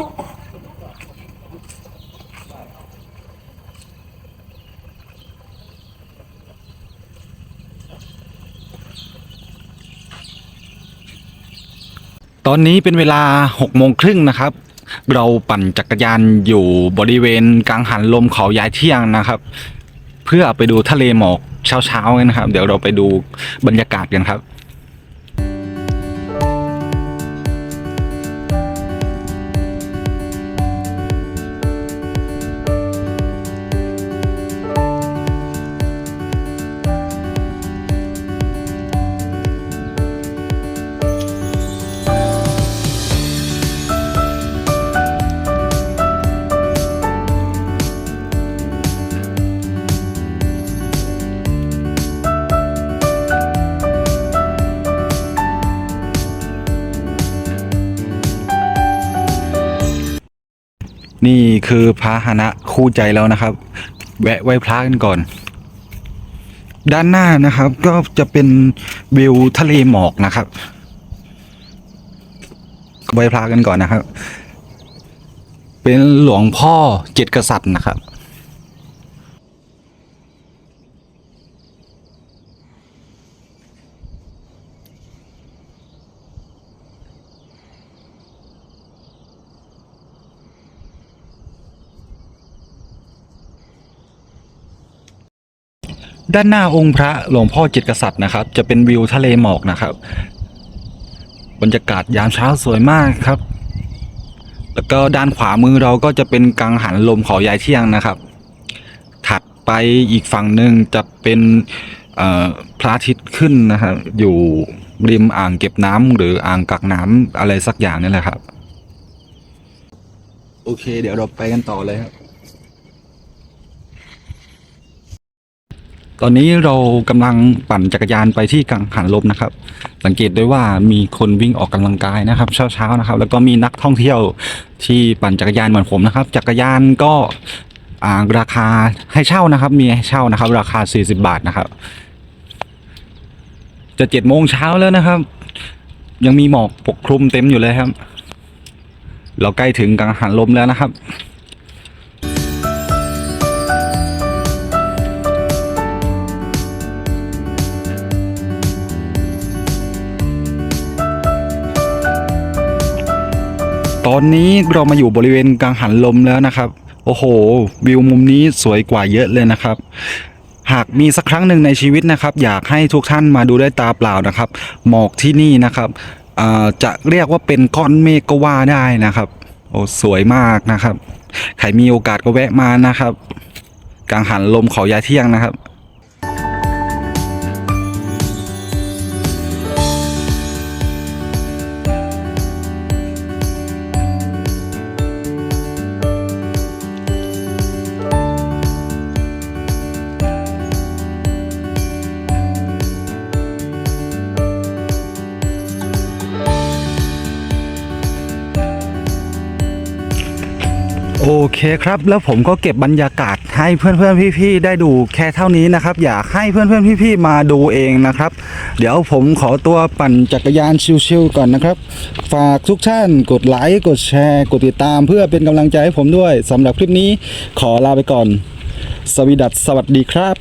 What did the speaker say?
ตอนนี้เป็นเวลา6โมงครึ่งนะครับ เราปั่นจักรยานอยู่บริเวณกลางหันลมเขายายเที่ยงนะครับ เพื่อไปดูทะเลหมอกเช้าๆกันนะครับ เดี๋ยวเราไปดูบรรยากาศกันครับ นี่คือพาหนะคู่ใจแล้วนะครับ แวะไหว้พระกันก่อน ด้านหน้านะครับ ก็จะเป็นวิวทะเลหมอกนะครับไหว้พระกันก่อนนะครับ เป็นหลวงพ่อเจ็ดกษัตริย์นะครับ ด้านหน้าองค์พระหลวงพ่อจ็ดกษัตริย์นะครับ จะเป็นวิวทะเลหมอกนะครับ บรรยากาศยามเช้าสวยมากครับ แล้วก็ด้านขวามือเราก็จะเป็นกังหันลมเขายายเที่ยงนะครับ ถัดไปอีกฝั่งหนึ่งจะเป็นพระอาทิตย์ขึ้นนะครับ อยู่ริมอ่างเก็บน้ำหรืออ่างกักน้ำอะไรสักอย่างนี่แหละครับ โอเค เดี๋ยวเราไปกันต่อเลยครับ ตอนนี้เรากำลังปั่นจักรยานไปที่กังหันลมนะครับ สังเกตได้ว่ามีคนวิ่งออกกำลังกายนะครับ เช้าๆนะครับ แล้วก็มีนักท่องเที่ยวที่ปั่นจักรยานเหมือนผมนะครับ จักรยานก็ราคาให้เช่านะครับ มีให้เช่านะครับ ราคา 40 บาทนะครับ จะเจ็ดโมงเช้าแล้วนะครับ ยังมีหมอกปกคลุมเต็มอยู่เลยครับ เราใกล้ถึงกังหันลมแล้วนะครับ ตอนนี้เรามาอยู่บริเวณกังหันลมแล้วนะครับ โอ้โห วิวมุมนี้สวยกว่าเยอะเลยนะครับ หากมีสักครั้งหนึ่งในชีวิตนะครับ อยากให้ทุกท่านมาดูด้วยตาเปล่านะครับ หมอกที่นี่นะครับจะเรียกว่าเป็นก้อนเมฆก็ว่าได้นะครับ โอ้สวยมากนะครับ ใครมีโอกาสก็แวะมานะครับกังหันลมเขายาเที่ยงนะครับ โอเคครับ แล้วผมก็เก็บบรรยากาศให้เพื่อนๆพี่ๆได้ดูแค่เท่านี้นะครับ อยากให้เพื่อนๆพี่ๆมาดูเองนะครับ เดี๋ยวผมขอตัวปั่นจักรยานชิวๆก่อนนะครับ ฝากทุกท่านกดไลค์กดแชร์ กดติดตามเพื่อเป็นกำลังใจให้ผมด้วยสำหรับคลิปนี้ขอลาไปก่อน สวีดัสสวัสดีครับ